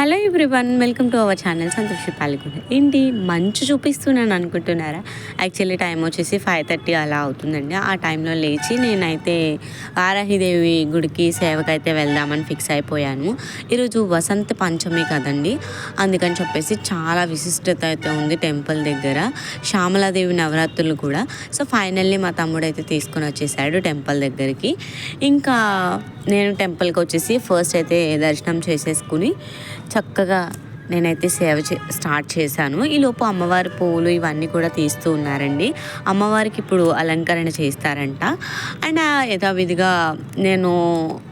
Hello everyone welcome to our channel Santoshi పాల్గొండ ఏంటి మంచు చూపిస్తున్నాను అనుకుంటున్నారా? యాక్చువల్లీ టైం వచ్చేసి ఫైవ్ థర్టీ అలా అవుతుందండి. ఆ టైంలో లేచి నేనైతే వారాహిదేవి గుడికి సేవకైతే వెళ్దామని ఫిక్స్ అయిపోయాను. ఈరోజు వసంత పంచమి కదండి. అందుకని చెప్పేసి చాలా విశిష్టత అయితే ఉంది టెంపుల్ దగ్గర. శ్యామలాదేవి నవరాత్రులు కూడా. సో ఫైనల్లీ మా తమ్ముడు అయితే తీసుకొని వచ్చేసాడు టెంపుల్ దగ్గరికి. ఇంకా నేను టెంపుల్కి వచ్చేసి ఫస్ట్ అయితే దర్శనం చేసేసుకుని చక్కగా నేనైతే సేవ చే స్టార్ట్ చేశాను. ఈలోపు అమ్మవారి పువ్వులు ఇవన్నీ కూడా తీస్తూ ఉన్నారండి. అమ్మవారికి ఇప్పుడు అలంకరణ చేస్తారంట. అండ్ ఆ యథావిధిగా నేను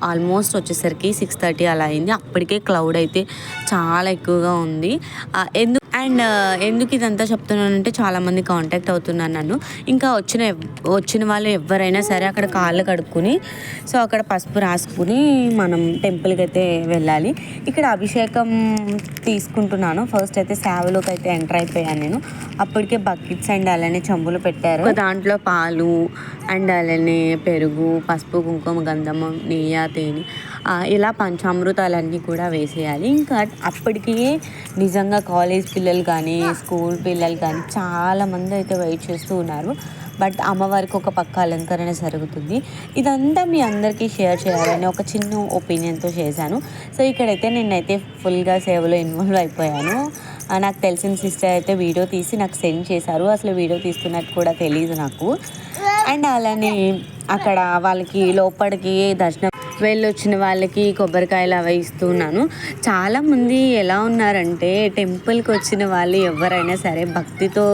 ఆల్మోస్ట్ వచ్చేసరికి సిక్స్ థర్టీ అలా అయింది. అప్పటికే క్లౌడ్ అయితే చాలా ఎక్కువగా ఉంది. ఆ, ఎందు అండ్ ఎందుకు ఇదంతా చెప్తున్నానంటే చాలామంది కాంటాక్ట్ అవుతున్నారు నన్ను. ఇంకా వచ్చిన వచ్చిన వాళ్ళు ఎవరైనా సరే అక్కడ కాళ్ళు కడుక్కొని సో అక్కడ పసుపు రాసుకుని మనం టెంపుల్కి అయితే వెళ్ళాలి. ఇక్కడ అభిషేకం తీసుకుంటున్నాను. ఫస్ట్ అయితే సేవలోకి అయితే ఎంటర్ అయిపోయాను నేను. అప్పటికే బకెట్స్ అండ్ అలానే చెంబులు పెట్టారు. దాంట్లో పాలు అండ్ అలానే పెరుగు పసుపు కుంకుమ గంధము నెయ్యి తేనె ఇలా పంచామృతాలన్నీ కూడా వేసేయాలి. ఇంకా అప్పటికి నిజంగా కాలేజ్ పిల్లలు కానీ స్కూల్ పిల్లలు కానీ చాలామంది అయితే వెయిట్ చేస్తూ ఉన్నారు. బట్ అమ్మవారికి ఒక పక్క అలంకరణ జరుగుతుంది. ఇదంతా మీ అందరికీ షేర్ చేయాలని ఒక చిన్న ఒపీనియన్తో చేశాను. సో ఇక్కడైతే నేనైతే ఫుల్గా సేవలో ఇన్వాల్వ్ అయిపోయాను. నాకు తెలిసిన సిస్టర్ అయితే వీడియో తీసి నాకు సెండ్ చేశారు. అసలు వీడియో తీస్తున్నట్టు కూడా తెలియదు నాకు. అండ్ అలానే అక్కడ వాళ్ళకి లోపలికి దర్శనం వెళ్ళొచ్చిన వాళ్ళకి కొబ్బరికాయలు అవి ఇస్తున్నాను చాలామంది ఎలా ఉన్నారంటే టెంపుల్కి వచ్చిన వాళ్ళు ఎవరైనా సరే భక్తితో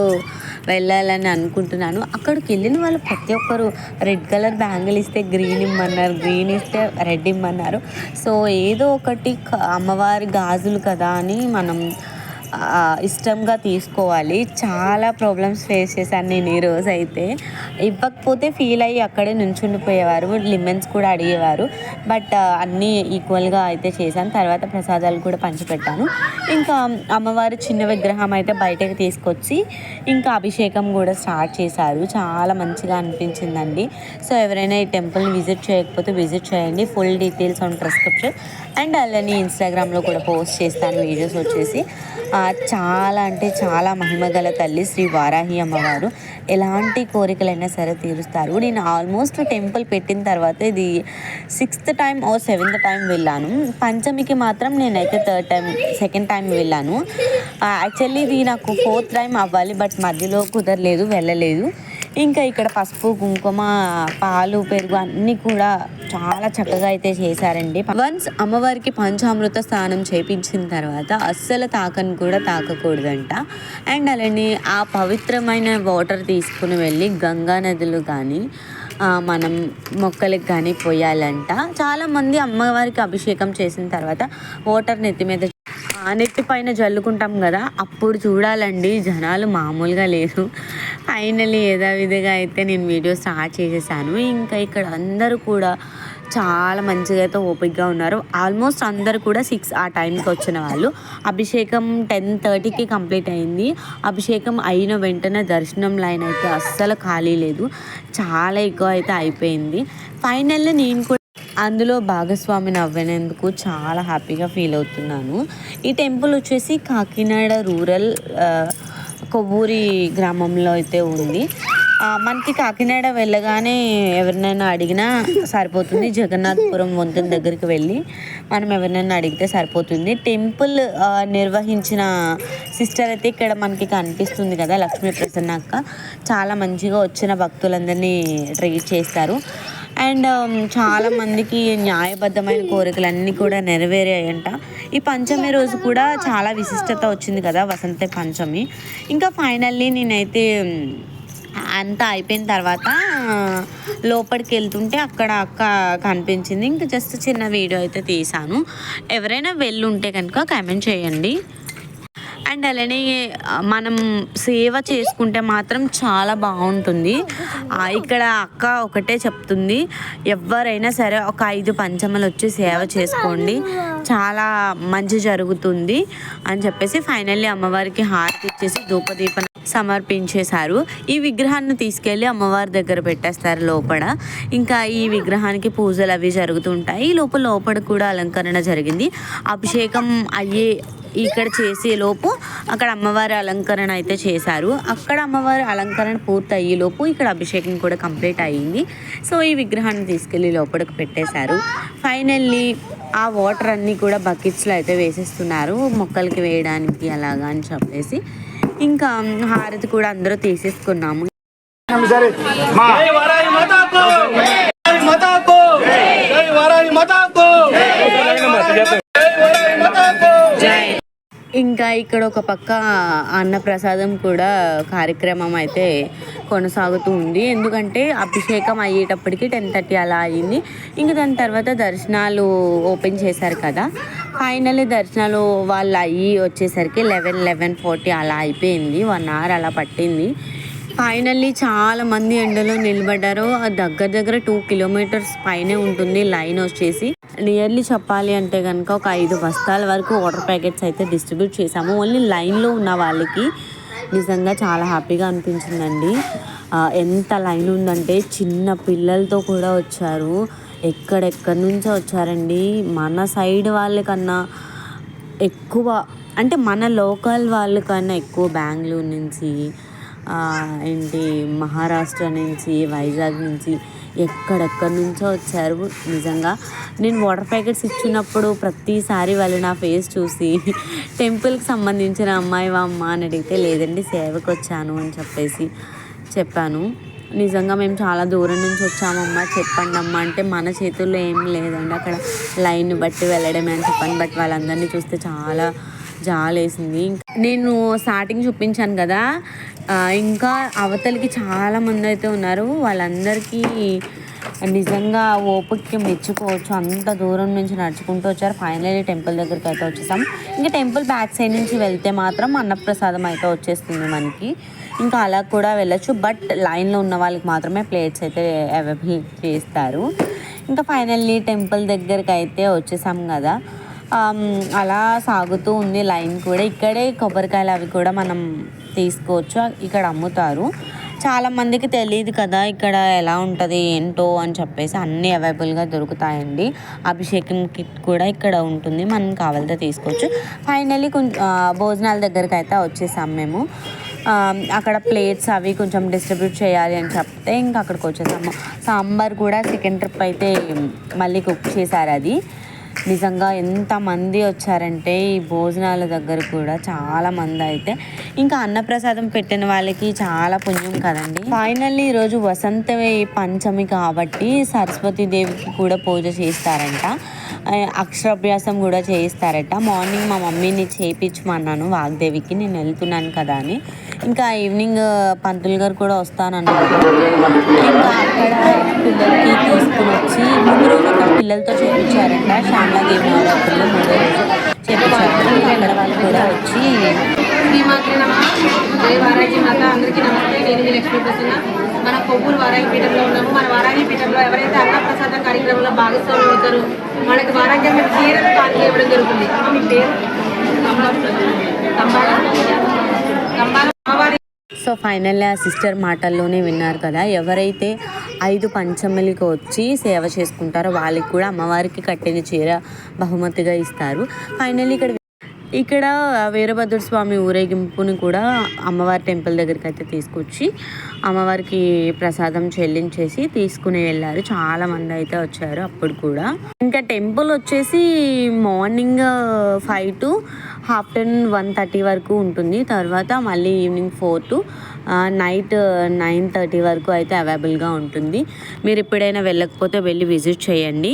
వెళ్ళాలని అనుకుంటున్నాను. అక్కడికి వెళ్ళిన వాళ్ళు ప్రతి ఒక్కరు రెడ్ కలర్ బ్యాంగిల్ ఇస్తే గ్రీన్ ఇమ్మన్నారు గ్రీన్ ఇస్తే రెడ్ ఇమ్మన్నారు. సో ఏదో ఒకటి అమ్మవారి గాజులు కదా అని మనం ఇష్టంగా తీసుకోవాలి. చాలా ప్రాబ్లమ్స్ ఫేస్ చేశాను నేను ఈ రోజు అయితే. ఇవ్వకపోతే ఫీల్ అయ్యి అక్కడే నుంచుండిపోయేవారు లిమెన్స్ కూడా అడిగేవారు. బట్ అన్నీ ఈక్వల్గా అయితే చేశాను. తర్వాత ప్రసాదాలు కూడా పంచిపెట్టాను. ఇంకా అమ్మవారి చిన్న విగ్రహం అయితే బయటకు తీసుకొచ్చి ఇంకా అభిషేకం కూడా స్టార్ట్ చేశారు. చాలా మంచిగా అనిపించిందండి. సో ఎవరైనా ఈ టెంపుల్ని విజిట్ చేయకపోతే విజిట్ చేయండి. Full details on prescription and అలానే ఇన్స్టాగ్రామ్లో కూడా పోస్ట్ చేస్తాను. వీడియోస్ వచ్చేసి. చాలా అంటే చాలా మహిమగల తల్లి శ్రీ వారాహి అమ్మవారు. ఎలాంటి కోరికలైనా సరే తీరుస్తారు. నేను ఆల్మోస్ట్ టెంపుల్ పెట్టిన తర్వాత ఇది సిక్స్త్ టైం ఓ సెవెంత్ టైం వెళ్ళాను. పంచమికి మాత్రం నేనైతే థర్డ్ టైం సెకండ్ టైం వెళ్ళాను. యాక్చువల్లీ ఇది నాకు ఫోర్త్ టైం అవ్వాలి బట్ మధ్యలో కుదరలేదు వెళ్ళలేదు. ఇంకా ఇక్కడ పసుపు కుంకుమ పాలు పెరుగు అన్నీ కూడా చాలా చక్కగా అయితే చేశారండి. వన్స్ అమ్మవారికి పంచామృత స్నానం చేపించిన తర్వాత అస్సలు తాకని కూడా తాకకూడదంట. అండ్ అలానే ఆ పవిత్రమైన వాటర్ తీసుకుని వెళ్ళి గంగా నదులు కానీ మనం మొక్కలకు కానీ పోయాలంట. చాలామంది అమ్మవారికి అభిషేకం చేసిన తర్వాత వాటర్ నెత్తి మీద ఆనెట్టు పైన చల్లుకుంటాం కదా అప్పుడు చూడాలండి. జనాలు మామూలుగా లేరు. ఫైనలీ యథావిధిగా అయితే నేను వీడియో స్టార్ట్ చేసేసాను. ఇంకా ఇక్కడ అందరూ కూడా చాలా మంచిగా అయితే ఓపిక్గా ఉన్నారు. ఆల్మోస్ట్ అందరు కూడా సిక్స్ ఆ టైంకి వచ్చిన వాళ్ళు. అభిషేకం టెన్ థర్టీకి కంప్లీట్ అయింది. అభిషేకం అయిన వెంటనే దర్శనం లైన్ అయితే అస్సలు ఖాళీ లేదు. చాలా ఎక్కువ అయితే అయిపోయింది. ఫైనల్లీ నేను కూడా అందులో భాగస్వామిని అవ్వనందుకు చాలా హ్యాపీగా ఫీల్ అవుతున్నాను. ఈ టెంపుల్ వచ్చేసి కాకినాడ రూరల్ కొవ్వూరి గ్రామంలో అయితే ఉంది. మనకి కాకినాడ వెళ్ళగానే ఎవరినైనా అడిగినా సరిపోతుంది. జగన్నాథపురం వంతెన దగ్గరికి వెళ్ళి మనం ఎవరినైనా అడిగితే సరిపోతుంది. టెంపుల్ నిర్వహించిన సిస్టర్ అయితే ఇక్కడ మనకి కనిపిస్తుంది కదా లక్ష్మీ ప్రసన్న అక్క. చాలా మంచిగా వచ్చిన భక్తులందరినీ ట్రీట్ చేస్తారు. అండ్ um, చాలా మందికి న్యాయబద్ధమైన కోరికలన్నీ కూడా నెరవేరాయంట. ఈ పంచమి రోజు కూడా చాలా విశిష్టత వచ్చింది కదా వసంత పంచమి. ఇంకా ఫైనల్లీ నేనైతే um, అంతా అయిపోయిన తర్వాత uh, లోపలికి వెళ్తుంటే అక్కడ అక్క కనిపించింది. ఇంకా జస్ట్ చిన్న వీడియో అయితే తీసాను ఎవరైనా వెళ్ళుంటే కనుక కామెంట్ చేయండి. అండ్ అలానే మనం సేవ చేసుకుంటే మాత్రం చాలా బాగుంటుంది. ఇక్కడ అక్క ఒకటే చెప్తుంది ఎవరైనా సరే ఒక ఐదు పంచమలు వచ్చి సేవ చేసుకోండి. చాలా మంచి జరుగుతుంది. అని చెప్పేసి ఫైనల్లీ అమ్మవారికి హారతి ఇచ్చేసి ధూపదీపం సమర్పించేశారు. ఈ విగ్రహాన్ని తీసుకెళ్ళి అమ్మవారి దగ్గర పెట్టేస్తారు లోపల. ఇంకా ఈ విగ్రహానికి పూజలు అవి జరుగుతుంటాయి. లోపల లోపల కూడా అలంకరణ జరిగింది. అభిషేకం అయ్యే ఇక్కడ చేసే లోపు అక్కడ అమ్మవారి అలంకరణ అయితే చేశారు. అక్కడ అమ్మవారి అలంకరణ పూర్తి లోపు ఇక్కడ అభిషేకం కూడా కంప్లీట్ అయ్యింది. సో ఈ విగ్రహాన్ని తీసుకెళ్ళి లోపలికి పెట్టేశారు. ఫైనల్లీ ఆ వాటర్ అన్నీ కూడా బకెట్స్లో అయితే వేసేస్తున్నారు. మొక్కలకి వేయడానికి అలాగా అని చెప్పేసి. ఇంకా హారతి కూడా అందరూ తీసేసుకున్నాము. మాతాకు జై మాతాకు జై వారాయి మాతాకు జై వారాయి మాతాకు ఇంకా ఇక్కడ ఒక పక్క అన్నప్రసాదం కూడా కార్యక్రమం అయితే కొనసాగుతూ ఉంది. ఎందుకంటే అభిషేకం అయ్యేటప్పటికి టెన్ థర్టీ అలా అయ్యింది ఇంకా దాని తర్వాత దర్శనాలు ఓపెన్ చేశారు కదా. ఫైనల్లీ దర్శనాలు వాళ్ళు అయ్యి వచ్చేసరికి లెవెన్ లెవెన్ ఫార్టీ అలా అయిపోయింది. వన్ అవర్ అలా పట్టింది. ఫైనల్లీ చాలా మంది ఎండలో నిలబడ్డారు. దగ్గర దగ్గర టూ కిలోమీటర్స్ పైనే ఉంటుంది లైన్ వచ్చేసి. నియర్లీ చెప్పాలి అంటే కనుక ఒక ఐదు బస్తాల వరకు వాటర్ ప్యాకెట్స్ అయితే డిస్ట్రిబ్యూట్ చేసాము ఓన్లీ లైన్లో ఉన్న వాళ్ళకి నిజంగా చాలా హ్యాపీగా అనిపించిందండి. ఎంత లైన్ ఉందంటే చిన్న పిల్లలతో కూడా వచ్చారు. ఎక్కడెక్కడి నుంచో వచ్చారండి. మన సైడ్ వాళ్ళకన్నా ఎక్కువ అంటే మన లోకల్ వాళ్ళకన్నా ఎక్కువ బెంగళూరు నుంచి ఏంటి మహారాష్ట్ర నుంచి వైజాగ్ నుంచి ఎక్కడెక్కడి నుంచో వచ్చారు. నిజంగా నేను వాటర్ ప్యాకెట్స్ ఇచ్చినప్పుడు ప్రతిసారి వాళ్ళు నా ఫేస్ చూసి టెంపుల్కి సంబంధించిన అమ్మాయి అమ్మ అని అడిగితే లేదండి సేవకు వచ్చాను అని చెప్పేసి చెప్పాను. నిజంగా మేము చాలా దూరం నుంచి వచ్చామమ్మా చెప్పండి అమ్మా అంటే మన చేతుల్లో ఏం లేదండి. అక్కడ లైన్ బట్టి వెళ్ళడమే అని చెప్పాను. బట్ వాళ్ళందరినీ చూస్తే చాలా జాలేసింది. నేను స్టార్టింగ్ చూపించాను కదా ఇంకా అవతలికి చాలా మంది అయితే ఉన్నారు. వాళ్ళందరికీ నిజంగా ఓపికకి మెచ్చుకోవచ్చు. అంత దూరం నుంచి నడుచుకుంటూ వచ్చారు. ఫైనల్లీ టెంపుల్ దగ్గరికి అయితే వచ్చేసాం. ఇంకా టెంపుల్ బ్యాక్ సైడ్ నుంచి వెళ్తే మాత్రం అన్నప్రసాదం అయితే వచ్చేస్తుంది మనకి. ఇంకా అలా కూడా వెళ్ళచ్చు. బట్ లైన్లో ఉన్న వాళ్ళకి మాత్రమే ప్లేట్స్ అయితే అవైలబుల్ చేస్తారు. ఇంకా ఫైనల్లీ టెంపుల్ దగ్గరికి అయితే వచ్చేసాం కదా. అలా సాగుతూ ఉంది లైన్ కూడా. ఇక్కడే కొబ్బరికాయలు అవి కూడా మనం తీసుకోవచ్చు. ఇక్కడ అమ్ముతారు. చాలామందికి తెలియదు కదా ఇక్కడ ఎలా ఉంటుంది ఏంటో అని చెప్పేసి అన్నీ అవైలబుల్గా దొరుకుతాయండి. అభిషేకం కిట్ కూడా ఇక్కడ ఉంటుంది. మనం కావాలితే తీసుకోవచ్చు. ఫైనల్లీ కొంచెం భోజనాల దగ్గరికి అయితే వచ్చేసాం మేము. అక్కడ ప్లేట్స్ అవి కొంచెం డిస్ట్రిబ్యూట్ చేయాలి అని చెప్తే ఇంకా అక్కడికి వచ్చేసాము. సాంబార్ కూడా సెకండ్ ట్రిప్ అయితే మళ్ళీ కుక్ చేశారు అది. నిజంగా ఎంతమంది వచ్చారంటే ఈ భోజనాల దగ్గర కూడా చాలా మంది అయితే. ఇంకా అన్నప్రసాదం పెట్టిన వాళ్ళకి చాలా పుణ్యం కదండి. ఫైనల్లీ ఈరోజు వసంత పంచమి కాబట్టి సరస్వతి దేవికి కూడా పూజ చేస్తారంట. అక్షరాభ్యాసం కూడా చేయిస్తారట. మార్నింగ్ మా మమ్మీని చేయించమన్నాను వాగ్దేవికి. నేను వెళ్తున్నాను కదా అని. ఇంకా ఈవినింగ్ పంతులు గారు కూడా వస్తానన్నారు. ఇంకా అక్కడ పిల్లలకి తీసుకుని వచ్చి ముందు రోజు అక్కడ పిల్లలతో చేయించారంట. శ్యామలాదేవి నవరాత్రులు మూడో రోజు చేయించారు అక్కడ వాళ్ళు కూడా వచ్చి శ్రీమాత నమ. జై వారాహి మాత అందరికీ నమస్తే. నేను మీ లక్ష్మీ ప్రసన్న. మన కొవ్వూరు వారాహి పీఠంలో ఉన్నాము. మన వారాహి పీఠంలో ఎవరైతే అన్నప్రసాద కార్యక్రమంలో భాగస్వాములు అవుతారో మనకి వారాహి మీద చీరలు కాకి ఇవ్వడం జరుగుతుంది. మీ పేరు? సో ఫైనల్లీ ఆ సిస్టర్ మాటల్లోనే విన్నారు కదా ఎవరైతే ఐదు పంచమిలకు వచ్చి సేవ చేసుకుంటారో వాళ్ళకి కూడా అమ్మవారికి కట్టిన చీర బహుమతిగా ఇస్తారు. ఫైనల్లీ ఇక్కడ ఇక్కడ వీరభద్రుడు స్వామి ఊరేగింపుని కూడా అమ్మవారి టెంపుల్ దగ్గరికి అయితే తీసుకొచ్చి అమ్మవారికి ప్రసాదం చెల్లించేసి తీసుకుని వెళ్ళారు. చాలా మంది అయితే వచ్చారు అప్పుడు కూడా. ఇంకా టెంపుల్ వచ్చేసి morning five to afternoon one thirty వరకు ఉంటుంది. తర్వాత మళ్ళీ evening four to night nine thirty వరకు అయితే అవైలబుల్గా ఉంటుంది. మీరు ఎప్పుడైనా వెళ్ళకపోతే వెళ్ళి విజిట్ చేయండి.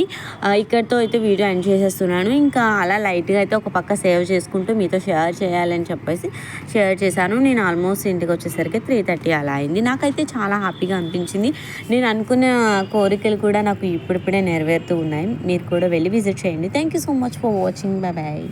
ఇక్కడితో అయితే వీడియో ఎండ్ చేసేస్తున్నాను. ఇంకా అలా లైట్గా అయితే ఒక పక్క సేవ్ చేసుకుంటూ మీతో షేర్ చేయాలని చెప్పేసి షేర్ చేశాను. నేను ఆల్మోస్ట్ ఇంటికి వచ్చేసరికి త్రీ థర్టీ అలా అయింది. నాకైతే చాలా హ్యాపీగా అనిపించింది. నేను అనుకున్న కోరికలు కూడా నాకు ఇప్పుడిప్పుడే నెరవేరుతూ ఉన్నాయి. మీరు కూడా వెళ్ళి విజిట్ చేయండి. Thank you so much for watching bye bye